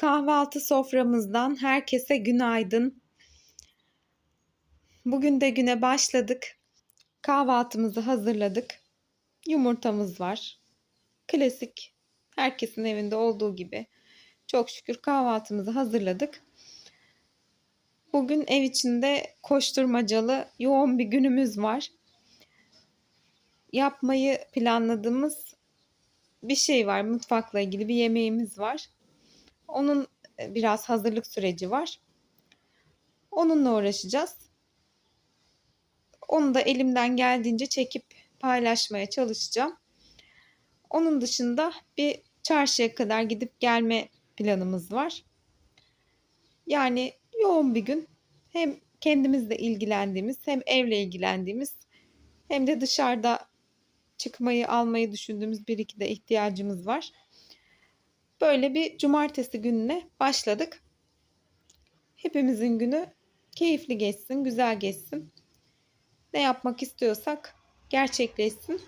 Kahvaltı soframızdan herkese günaydın. Bugün de güne başladık. Kahvaltımızı hazırladık. Yumurtamız var. Klasik herkesin evinde olduğu gibi. Çok şükür kahvaltımızı hazırladık. Bugün ev içinde koşturmacalı yoğun bir günümüz var. Yapmayı planladığımız bir şey var. Mutfakla ilgili bir yemeğimiz var. Onun e, biraz hazırlık süreci var. Onunla uğraşacağız. Onu da elimden geldiğince çekip paylaşmaya çalışacağım. Onun dışında bir çarşıya kadar gidip gelme planımız var. Yani yoğun bir gün. Hem kendimizle ilgilendiğimiz, hem evle ilgilendiğimiz, hem de dışarıda çıkmayı almayı düşündüğümüz bir iki de ihtiyacımız var. Böyle bir cumartesi gününe başladık. Hepimizin günü keyifli geçsin, güzel geçsin. Ne yapmak istiyorsak gerçekleşsin.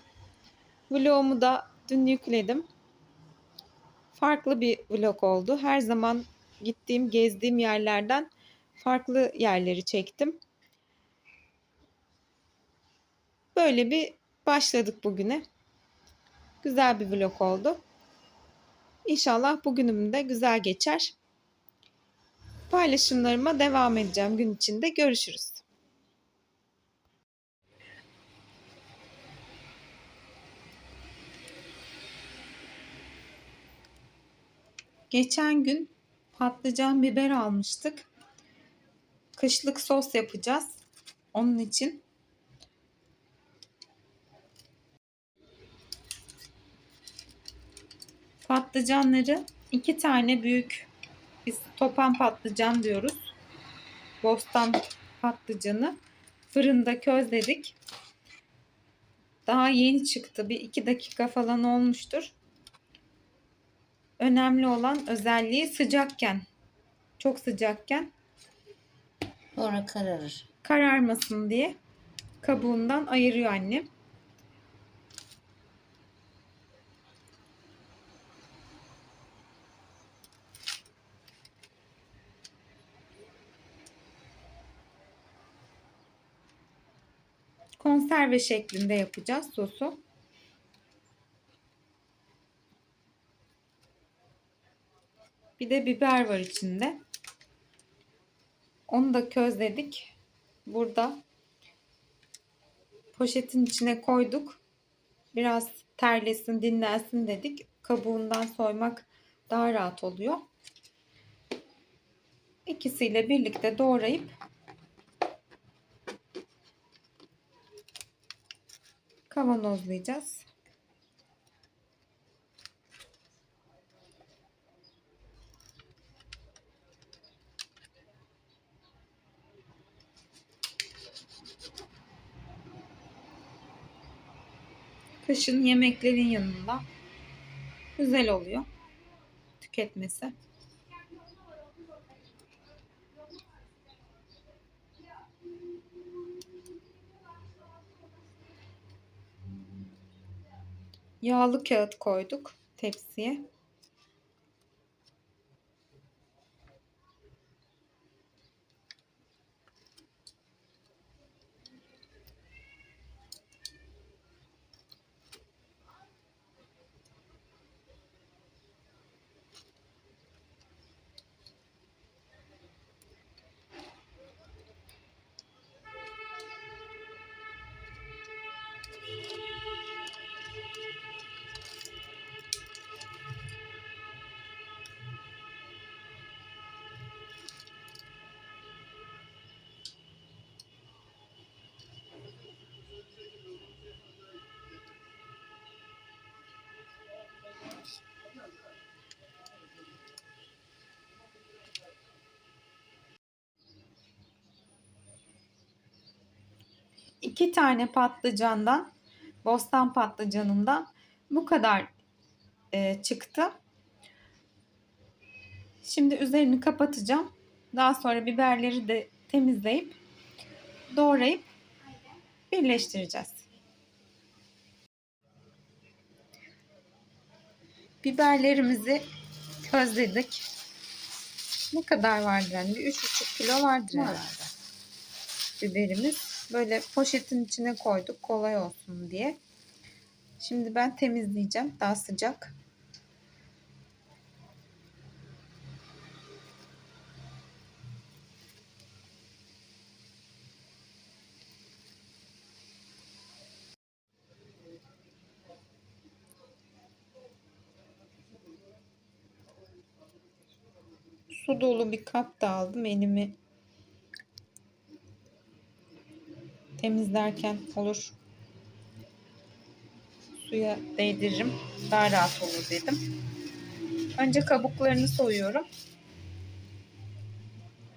Vlogumu da dün yükledim. Farklı bir vlog oldu. Her zaman gittiğim, gezdiğim yerlerden farklı yerleri çektim. Böyle bir başladık bugüne. Güzel bir vlog oldu. İnşallah bugünüm de güzel geçer. Paylaşımlarıma devam edeceğim gün içinde. Görüşürüz. Geçen gün patlıcan biber almıştık. Kışlık sos yapacağız. Onun için patlıcanları iki tane büyük biz topan patlıcan diyoruz. Bostan patlıcanı fırında közledik. Daha yeni çıktı. Bir iki dakika falan olmuştur. Önemli olan özelliği sıcakken. Çok sıcakken Sonra kararır. kararmasın diye kabuğundan ayırıyor annem. Konserve şeklinde yapacağız sosu. Bir de biber var içinde. Onu da közledik. Burada poşetin içine koyduk. Biraz terlesin, dinlensin dedik. Kabuğundan soymak daha rahat oluyor. İkisiyle birlikte doğrayıp kavanozlayacağız. Kışın yemeklerin yanında güzel oluyor tüketmesi. Yağlı kağıt koyduk tepsiye. İki tane patlıcandan, bostan patlıcanından bu kadar e, çıktı. Şimdi üzerini kapatacağım. Daha sonra biberleri de temizleyip doğrayıp birleştireceğiz. Biberlerimizi közledik. Ne kadar vardır yani? Bir üç buçuk kilo vardır Var. herhalde biberimiz. Böyle poşetin içine koyduk kolay olsun diye. Şimdi ben temizleyeceğim. Daha sıcak. Su dolu bir kap da aldım. Elimi temizlerken olur. Suya değdiririm. Daha rahat olur dedim. Önce kabuklarını soyuyorum.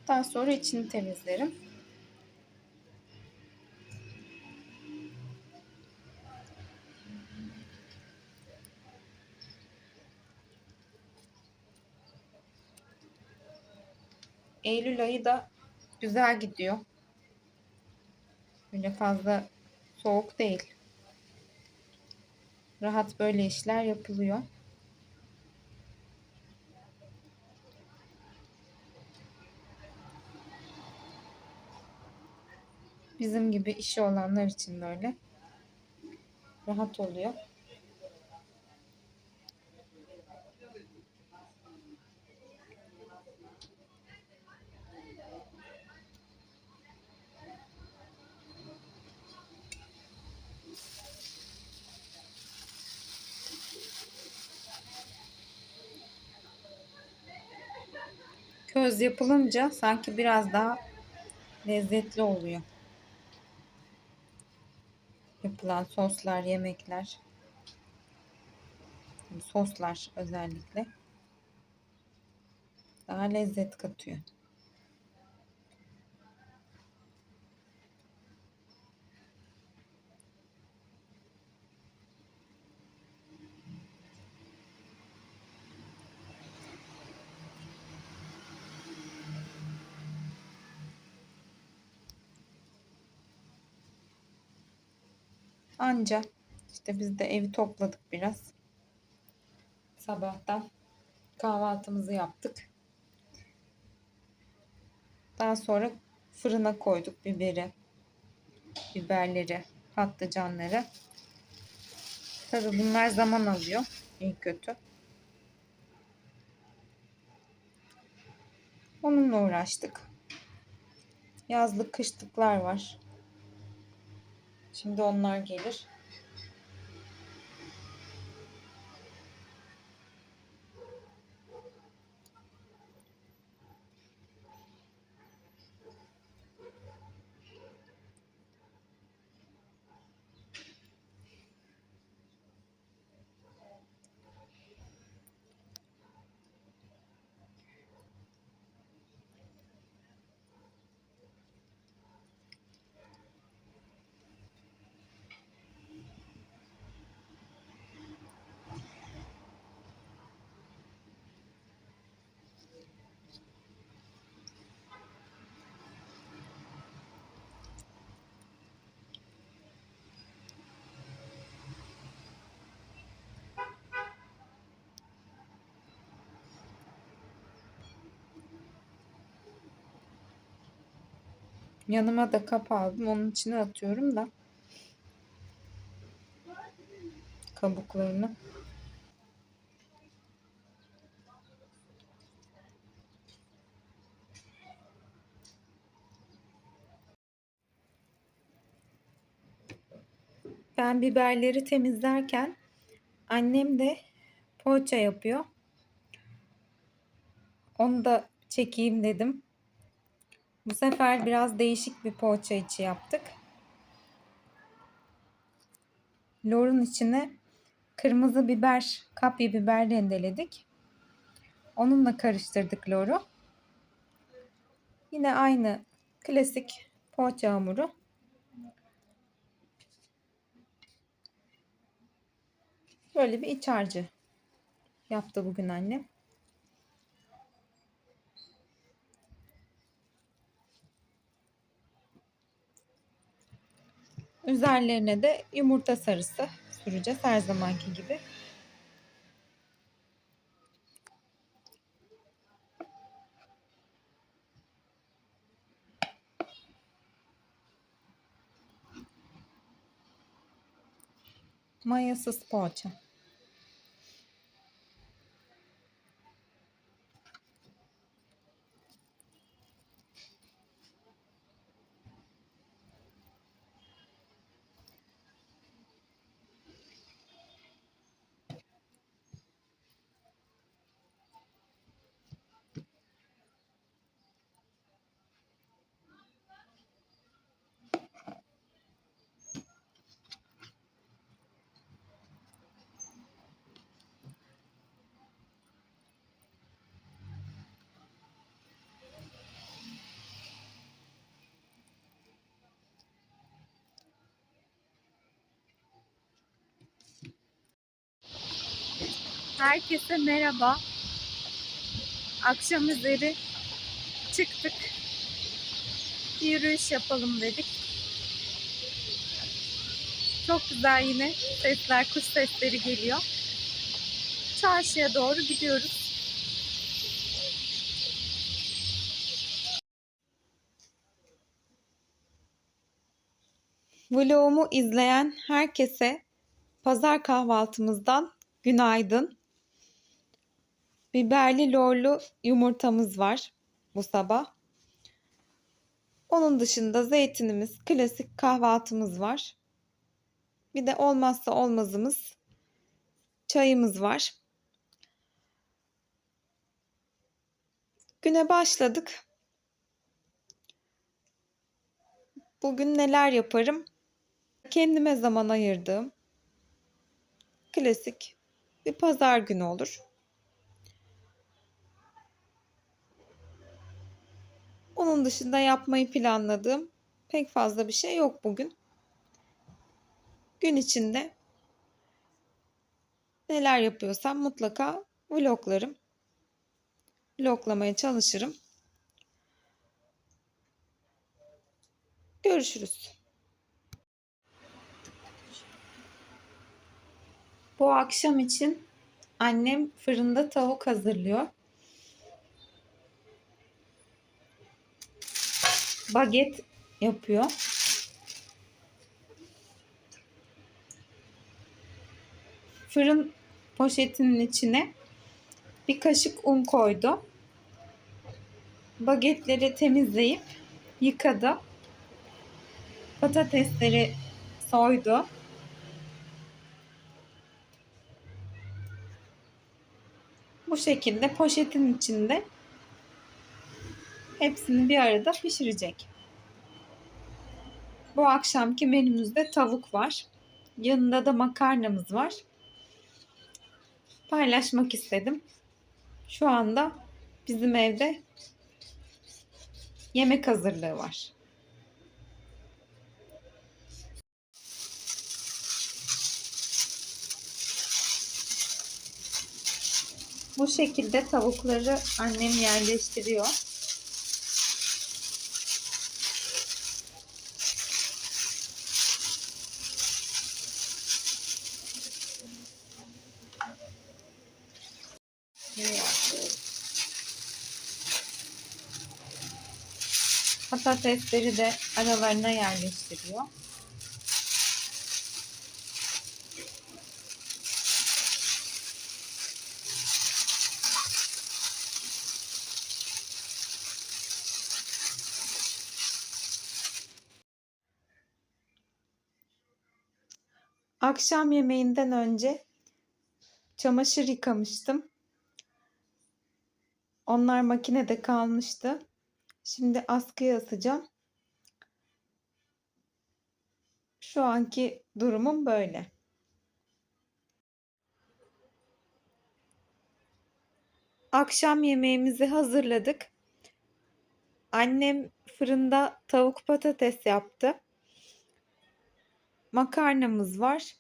Daha sonra içini temizlerim. Eylül ayı da güzel gidiyor. Öyle fazla soğuk değil. Rahat böyle işler yapılıyor. Bizim gibi işi olanlar için böyle rahat oluyor. Köz yapılınca sanki biraz daha lezzetli oluyor. Yapılan soslar, yemekler. Soslar özellikle. Daha lezzet katıyor. Anca işte biz de evi topladık biraz. Sabahtan kahvaltımızı yaptık. Daha sonra fırına koyduk biberi, biberleri, patlıcanları. Tabii bunlar zaman alıyor. iyi kötü. Onunla uğraştık. Yazlık kışlıklar var. Şimdi onlar gelir. Yanıma da kap aldım. Onun içine atıyorum da. Kabuklarını. Ben biberleri temizlerken annem de poğaça yapıyor. Onu da çekeyim dedim. Bu sefer biraz değişik bir poğaça içi yaptık. Lorun içine kırmızı biber, kapya biber rendeledik. Onunla karıştırdık loru. Yine aynı klasik poğaça hamuru. Böyle bir iç harcı yaptı bugün annem. Üzerlerine de yumurta sarısı süreceğiz her zamanki gibi. Mayasız poğaça. Herkese merhaba. Akşam üzeri çıktık. Yürüyüş yapalım dedik. Çok güzel yine sesler, kuş sesleri geliyor. Çarşıya doğru gidiyoruz. Vlogumu izleyen herkese pazar kahvaltımızdan günaydın. Biberli lorlu yumurtamız var bu sabah. Onun dışında zeytinimiz, klasik kahvaltımız var. Bir de olmazsa olmazımız çayımız var. Güne başladık. Bugün neler yaparım? Kendime zaman ayırdığım klasik bir pazar günü olur. Onun dışında yapmayı planladığım pek fazla bir şey yok bugün. Gün içinde neler yapıyorsam mutlaka vloglarım. Vloglamaya çalışırım. Görüşürüz. Bu akşam için annem fırında tavuk hazırlıyor. Baget yapıyor. Fırın poşetinin içine bir kaşık un koydu. Bagetleri temizleyip yıkadı. Patatesleri soydu. Bu şekilde poşetin içinde hepsini bir arada pişirecek. Bu akşamki menümüzde tavuk var. Yanında da makarnamız var. Paylaşmak istedim. Şu anda bizim evde yemek hazırlığı var. Bu şekilde tavukları annem yerleştiriyor. Patatesleri de aralarına yerleştiriyor. Akşam yemeğinden önce çamaşır yıkamıştım. Onlar makinede kalmıştı. Şimdi askıya asacağım. Şu anki durumum böyle. Akşam yemeğimizi hazırladık. Annem fırında tavuk patates yaptı. Makarnamız var.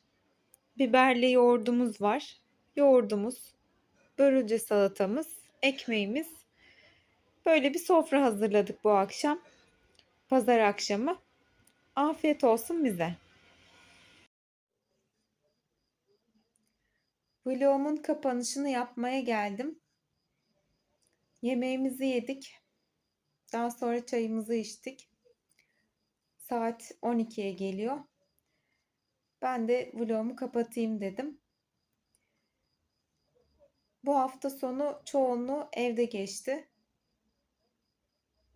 Biberli yoğurdumuz var. Yoğurdumuz, börülce salatamız, ekmeğimiz. Böyle bir sofra hazırladık bu akşam. Pazar akşamı. Afiyet olsun bize. Vlogumun kapanışını yapmaya geldim. Yemeğimizi yedik. Daha sonra çayımızı içtik. Saat 12'ye geliyor. Ben de vlogumu kapatayım dedim. Bu hafta sonu çoğunluğu evde geçti.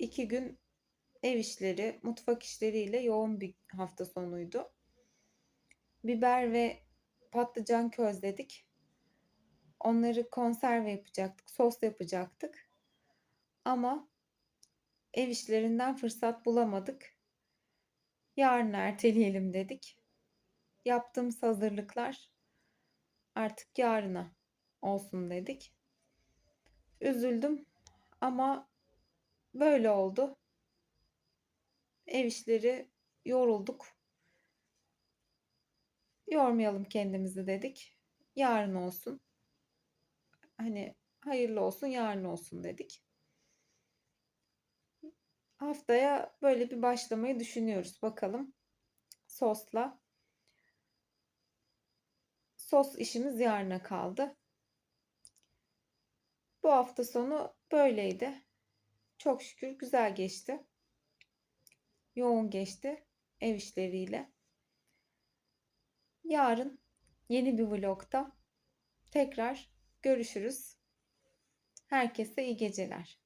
İki gün ev işleri, mutfak işleriyle yoğun bir hafta sonuydu. Biber ve patlıcan közledik. Onları konserve yapacaktık, sos yapacaktık. Ama ev işlerinden fırsat bulamadık. Yarın erteleyelim dedik. Yaptığımız hazırlıklar artık yarına olsun dedik. Üzüldüm ama böyle oldu. Ev işleri yorulduk. Yormayalım kendimizi dedik. Yarın olsun. Hani hayırlı olsun, yarın olsun dedik. Haftaya böyle bir başlamayı düşünüyoruz. Bakalım sosla. Sos işimiz yarına kaldı. Bu hafta sonu böyleydi. Çok şükür güzel geçti. Yoğun geçti ev işleriyle. Yarın yeni bir vlogda tekrar görüşürüz. Herkese iyi geceler.